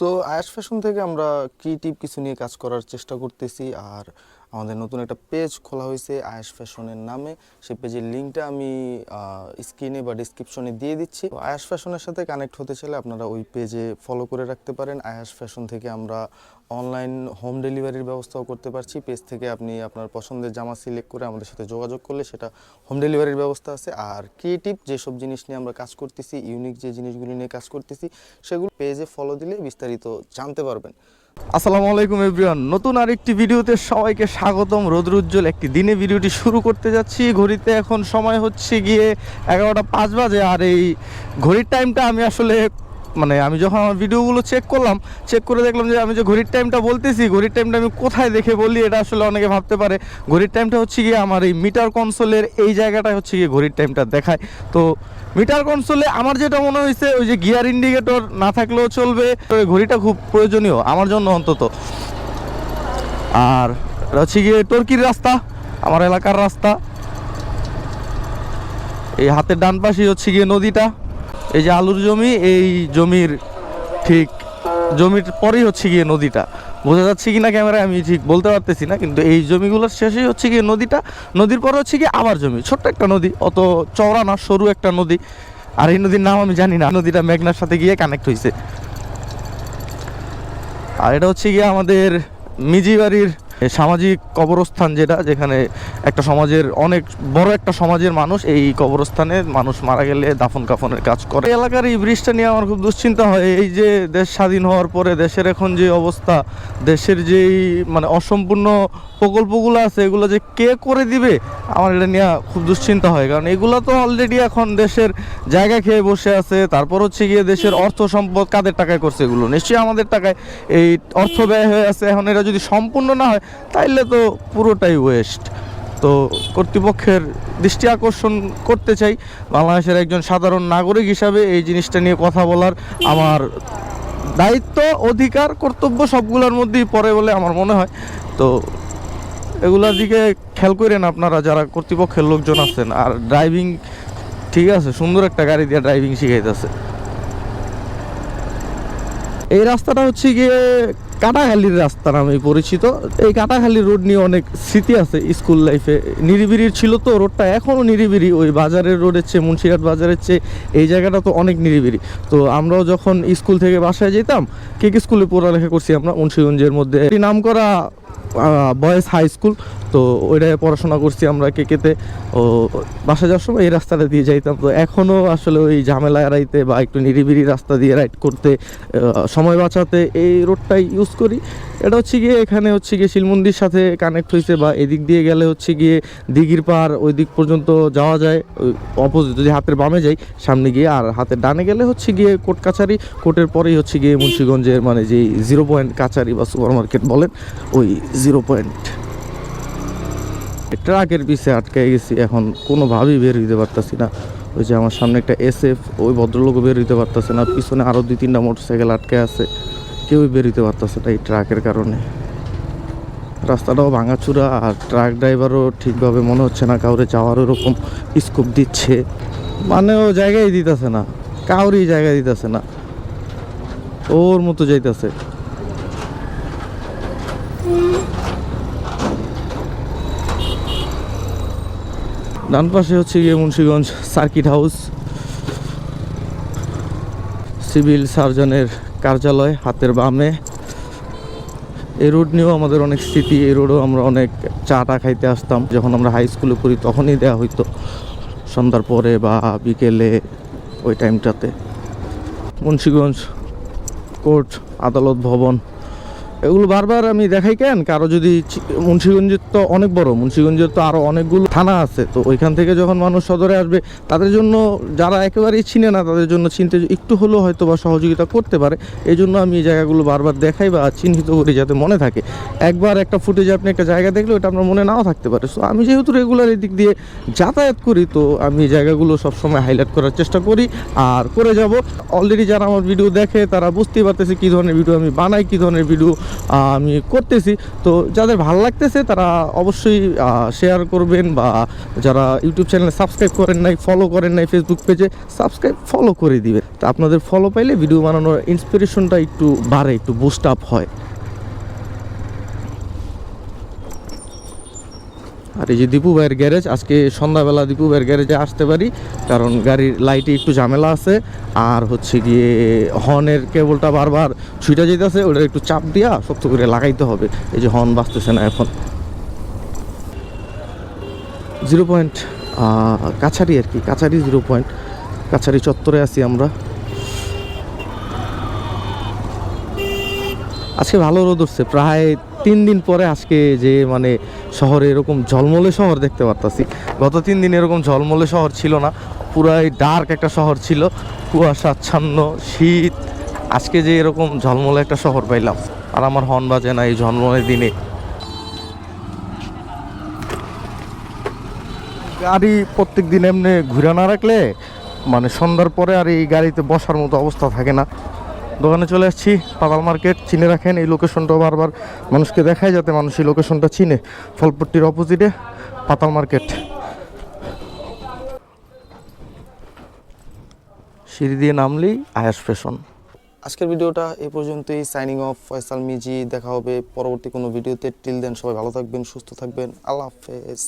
So আয়াস fashion থেকে আমরা ক্রিয়েটিভ কিছু নিয়ে কাজ করার চেষ্টা করতেছি আর আমাদের নতুন একটা পেজ খোলা হয়েছে আয়াস ফ্যাশনের নামে। সেই পেজের লিঙ্কটা আমি স্ক্রিনে বা ডিসক্রিপশনে দিয়ে দিচ্ছি। আয়াস ফ্যাশনের সাথে কানেক্ট হতে চাইলে আপনারা ওই পেজে ফলো করে রাখতে পারেন। আয়াস ফ্যাশন থেকে আমরা অনলাইন হোম ডেলিভারির ব্যবস্থাও করতে পারছি। পেজ থেকে আপনি আপনার পছন্দের জামা সিলেক্ট করে আমাদের সাথে যোগাযোগ করলে সেটা হোম ডেলিভারির ব্যবস্থা আছে। আর ক্রিয়েটিভ যেসব জিনিস নিয়ে আমরা কাজ করতেছি ইউনিক যে জিনিসগুলি নিয়ে কাজ করতেছি, সেগুলো পেজে ফলো দিলে বিস্তারিত জানতে পারবেন। আসসালামু আলাইকুম এভরিওয়ান। নতুন আরেকটি ভিডিওতে সবাইকে স্বাগতম। রোদ্রুজ্জ্বল একটি দিনে ভিডিওটি শুরু করতে যাচ্ছি। ঘড়িতে এখন সময় হচ্ছে গিয়ে এগারোটা পাঁচ বাজে। আর এই ঘড়ির টাইমটা আমি আসলে মানে আমি যখন আমার ভিডিওগুলো চেক করলাম চেক করে দেখলাম যে আমি যে ঘড়ির টাইমটা বলতেছি, ঘড়ির টাইমটা আমি কোথায় দেখে বলি এটা আসলে অনেকে ভাবতে পারে। ঘড়ির টাইমটা হচ্ছে গিয়ে আমার এই মিটার কনসোলের এই জায়গাটায় হচ্ছে গিয়ে ঘড়ির টাইমটা দেখায়। তো মিটার কনসোলে আমার যেটা মনে হয়েছে, ওই যে গিয়ার ইন্ডিকেটর না থাকলেও চলবে ঘড়িটা খুব প্রয়োজনীয় আমার জন্য অন্তত। আর হচ্ছে গিয়ে টর্কির রাস্তা, আমার এলাকার রাস্তা। এই হাতের ডান পাশে হচ্ছে গিয়ে নদীটা। এই যে আলুর জমি, এই জমির ঠিক জমির পরেই হচ্ছে গিয়ে নদীটা। বোঝা যাচ্ছে কি না ক্যামেরায় আমি ঠিক বলতে পারতেছি না, কিন্তু এই জমিগুলোর শেষেই হচ্ছে গিয়ে নদীটা। নদীর পরে হচ্ছে গিয়ে আবার জমি, ছোট্ট একটা নদী, অত চওড়া না, সরু একটা নদী। আর এই নদীর নাম আমি জানি না নদীটা মেঘনার সাথে গিয়ে কানেক্ট হয়েছে আর এটা হচ্ছে গিয়ে আমাদের মিজি বাড়ির সামাজিক কবরস্থান যেটা, যেখানে একটা সমাজের অনেক বড় একটা সমাজের মানুষ এই কবরস্থানে মানুষ মারা গেলে দাফন কাফনের কাজ করে। এলাকার এই ব্রিজটা নিয়ে আমার খুব দুশ্চিন্তা হয়। এই যে দেশ স্বাধীন হওয়ার পরে দেশের এখন যে অবস্থা, দেশের যেই মানে অসম্পূর্ণ প্রকল্পগুলো আছে, এগুলো যে কে করে দিবে, আমার এটা নিয়ে খুব দুশ্চিন্তা হয়। কারণ এগুলো তো অলরেডি এখন দেশের জায়গা খেয়ে বসে আছে, তারপর হচ্ছে গিয়ে দেশের অর্থ সম্পদ কাদের টাকায় করছে এগুলো? নিশ্চয়ই আমাদের টাকায় এই অর্থ ব্যয় হয়ে আছে। এখন এটা যদি সম্পূর্ণ না হয় তাইলে তো পুরোটাই ওয়েস্ট তো কর্তৃপক্ষের দৃষ্টি আকর্ষণ করতে চাই। বাংলাদেশের একজন সাধারণ নাগরিক হিসাবে এই জিনিসটা নিয়ে কথা বলার আমার দায়িত্ব, অধিকার, কর্তব্য সবগুলোর মধ্যেই পড়ে বলে আমার মনে হয়। তো এগুলার দিকে খেয়াল করেন আপনারা যারা কর্তৃপক্ষের লোকজন আছেন। আর ড্রাইভিং ঠিক আছে, সুন্দর একটা গাড়ি দিয়ে ড্রাইভিং শিখাইতেছে। এই রাস্তাটা হচ্ছে গিয়ে কাটাখালির রাস্তা নামে পরিচিত। এই কাটাখালি রোড নিয়ে অনেক স্মৃতি আছে স্কুল লাইফে নিরিবিড়ি ছিল তো রোডটা এখনও নিরিবিড়ি ওই বাজারের রোডের চেয়ে মুন্সিরহাট বাজারের চেয়ে এই জায়গাটা তো অনেক নিরিবিড়ি তো আমরাও যখন স্কুল থেকে বাসায় যেতাম, কে কে স্কুলে পড়ালেখা করছি আমরা? মুন্সিগঞ্জের মধ্যে। নাম করা বয়েজ হাই স্কুল তো ওইটায় পড়াশোনা করছি আমরা কেকেতে। ও বাসা যাওয়ার সময় এই রাস্তাটা দিয়ে যাইতাম। তো এখনও আসলে ওই ঝামেলা এড়াইতে বা একটু নিরিবিরি রাস্তা দিয়ে রাইড করতে সময় বাঁচাতে এই রোডটাই ইউজ করি। এটা হচ্ছে গিয়ে এখানে হচ্ছে গিয়ে শিলমন্দির সাথে কানেক্ট হয়েছে বা এদিক দিয়ে গেলে হচ্ছে গিয়ে দিঘির পার ওই দিক পর্যন্ত যাওয়া যায়। অপোজিট যদি হাতের বামে যাই, সামনে গিয়ে আর হাতের ডানে গেলে হচ্ছে গিয়ে কোর্ট কাছারি, কোর্টের পরেই হচ্ছে গিয়ে মুন্সিগঞ্জের মানে যেই জিরো পয়েন্ট কাছারি বা সুপার মার্কেট বলেন, ওই জিরো পয়েন্ট। ট্রাকের পিছে আটকে গেছি, এখন কোনোভাবেই বের হইতে পারতাছি না। ওই যে আমার সামনে একটা এসএফ ওই ভদ্রলোকও বের হইতে পারতেছে না। পিছনে আরও দুই তিনটা মোটরসাইকেল আটকে আছে, কেউই বের হইতে পারতেছে না এই ট্রাকের কারণে। রাস্তাটাও ভাঙাচুরা, আর ট্রাক ড্রাইভারও ঠিকভাবে মনে হচ্ছে না কাউরে যাওয়ার ওরকম স্কোপ দিচ্ছে। মানে ও জায়গায় দিতেছে না, কাউরই জায়গায় দিতেছে না। ওর মতো যাইতেছে। ডান পাশে হচ্ছে গিয়ে মুন্সিগঞ্জ সার্কিট হাউস। সিভিল সার্জনের কার্যালয় হাতের বামে। এই রোড নিয়েও আমাদের অনেক স্মৃতি, এই রোডও আমরা অনেক চা টা খাইতে আসতাম। যখন আমরা হাই স্কুলে পড়ি তখনই দেওয়া হইতো, সন্ধ্যার পরে বা বিকেলে ওই টাইমটাতে মুন্সিগঞ্জ কোর্ট, আদালত ভবন এগুলো বারবার আমি দেখাই কেন? কারও যদি মুন্সিগঞ্জের তো অনেক বড়, মুন্সিগঞ্জের তো আরও অনেকগুলো থানা আছে। তো ওইখান থেকে যখন মানুষ সদরে আসবে, তাদের জন্য যারা একেবারেই চিনে না, তাদের জন্য চিনতে একটু হলেও হয়তো বা সহযোগিতা করতে পারে। এই জন্য আমি এই জায়গাগুলো বারবার দেখাই বা চিহ্নিত করি যাতে মনে থাকে। একবার একটা ফুটেজে আপনি একটা জায়গা দেখলে ওটা আপনার মনে নাও থাকতে পারে। সো আমি যেহেতু রেগুলার এই দিক দিয়ে যাতায়াত করি, তো আমি এই জায়গাগুলো সবসময় হাইলাইট করার চেষ্টা করি। আর করে যাব। অলরেডি যারা আমার ভিডিও দেখে, তারা বুঝতেই পারতেছে কী ধরনের ভিডিও আমি বানাই, কী ধরনের ভিডিও আমি করতেছি। তো যাদের ভালো লাগতেছে তারা অবশ্যই শেয়ার করবেন বা যারা ইউটিউব চ্যানেলে সাবস্ক্রাইব করেন নাই ফলো করেন নাই ফেসবুক পেজে সাবস্ক্রাইব ফলো করে দিবেন। তা আপনাদের ফলো পাইলে ভিডিও বানানোর ইন্সপিরেশনটা একটু বাড়ে, একটু বুস্ট আপ হয়। আর এই যে দীপু ভাইয়ের গ্যারেজ, আজকে সন্ধ্যাবেলা দীপু ভাইয়ের গ্যারেজে আসতে পারি, কারণ গাড়ির লাইটে একটু ঝামেলা আছে। আর হচ্ছে গিয়ে হর্নের কেবলটা বারবার ছুটে যেতেছে ওটা একটু চাপ দিয়া শক্ত করে লাগাইতে হবে। এই যে হর্ন বাজতেছে না এখন। জিরো পয়েন্ট কাছারি আর কি, কাছারি জিরো পয়েন্ট, কাছারি চত্বরে আছি আমরা। আজকে ভালো রোদ উঠছে, প্রায় তিন দিন পরে আজকে যে মানে শহরে এরকম ঝলমলে শহর দেখতে পারতাছি। গত তিন দিন এরকম ঝলমলে শহর ছিল না, পুরাই ডার্ক একটা শহর ছিল কুয়াশাচ্ছন্ন শীত। আজকে যে এরকম ঝলমলে একটা শহর পাইলাম, আর আমার হর্ন বাজে না এই ঝলমলের দিনে। গাড়ি প্রত্যেক দিন এমনি ঘুরে না রাখলে মানে সন্ধ্যার পরে আর এই গাড়িতে বসার মতো অবস্থা থাকে না। দোকানে চলে আসছি, পাতাল মার্কেট, চিনে রাখেন, এই লোকেশনটা বারবার মানুষকে দেখায় যাতে মানুষ এই লোকেশনটা চিনে। ফলপট্টির অপোজিটে পাতাল মার্কেট। সিঁড়ি দিয়ে নামলেই আয়াস ফ্যাশন আজকের ভিডিওটা এই পর্যন্তই। সাইনিং অফ ফয়সাল মিজি দেখা হবে পরবর্তী কোনো ভিডিওতে। টিল দেন সবাই ভালো থাকবেন, সুস্থ থাকবেন। আল্লাহ হাফেজ।